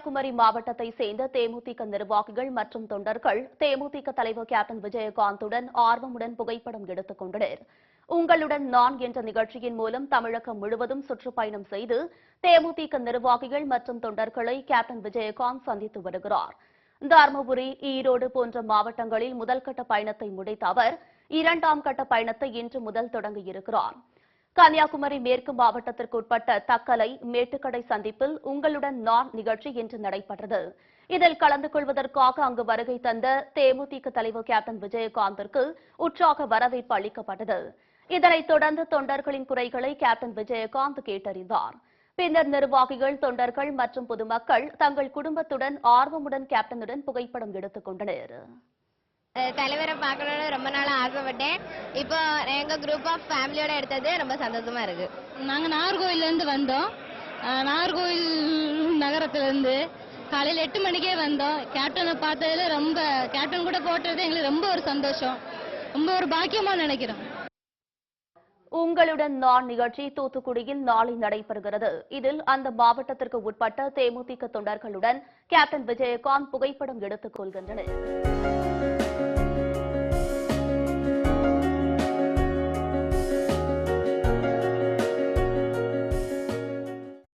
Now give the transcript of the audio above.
கன்னியாகுமரி மாவட்டத்தை சேர்ந்த தேமுதிக நிர்வாகிகள் மற்றும் தொண்டர்கள் தேமுதிக தலைவர் கேப்டன் விஜயகாந்துடன் ஆர்வமுடன் புகைப்படம் எடுத்துக் கொண்டனர். உங்களுடன் நான் என்ற நிகழ்ச்சியின் மூலம் தமிழகம் முழுவதும் சுற்றுப்பயணம் செய்து தேமுதிக நிர்வாகிகள் மற்றும் தொண்டர்களை கேப்டன் விஜயகாந்த் சந்தித்து வருகிறார். தருமபுரி ஈரோடு போன்ற மாவட்டங்களில் முதல்கட்ட பயணத்தை முடித்த அவர் இரண்டாம் கட்ட பயணத்தை இன்று முதல் தொடங்கியிருக்கிறாா் கன்னியாகுமரி மேற்கு மாவட்டத்திற்கு உட்பட்ட தக்கலை மேட்டுக்கடை சந்திப்பில் உங்களுடன் நான் நிகழ்ச்சி இன்று நடைபெற்றது. இதில் கலந்து கொள்வதற்காக அங்கு வருகை தந்த தேமுதிக தலைவர் கேப்டன் விஜயகாந்திற்கு உற்சாக வரவேற்பு அளிக்கப்பட்டது. இதனைத் தொடர்ந்து தொண்டர்களின் குறைகளை கேப்டன் விஜயகாந்த் கேட்டறிந்தார். பின்னர் நிர்வாகிகள் தொண்டர்கள் மற்றும் பொதுமக்கள் தங்கள் குடும்பத்துடன் ஆர்வமுடன் கேப்டனுடன் புகைப்படம் எடுத்துக் கொண்டனா் தலைவரை பார்க்கணும்னு ரொம்ப நாளா ஆசைப்பட்டேன். இப்போ எங்க குரூப் ஆஃப் ஃபேமிலியோட எடுத்தது ரொம்ப சந்தோஷமா இருக்கு. நாங்க நாகர்கோவில்ல இருந்து வந்தோம். அஹ் நாகர்கோவில் நகரத்துல இருந்து காலையில எட்டு மணிக்கே வந்தோம். கேப்டனை பார்த்ததுல ரொம்ப கேப்டன் கூட போட்டது எங்களுக்கு ரொம்ப ஒரு சந்தோஷம். ரொம்ப ஒரு பாக்கியமா நினைக்கிறோம். உங்களுடன் நான் நிகழ்ச்சி தூத்துக்குடியில் நாளை நடைபெறுகிறது. இதில் அந்த மாவட்டத்திற்கு உட்பட்ட தேமுதிக தொண்டர்களுடன் கேப்டன் விஜயகாந்த் புகைப்படம் எடுத்துக் கொள்கின்றனர்.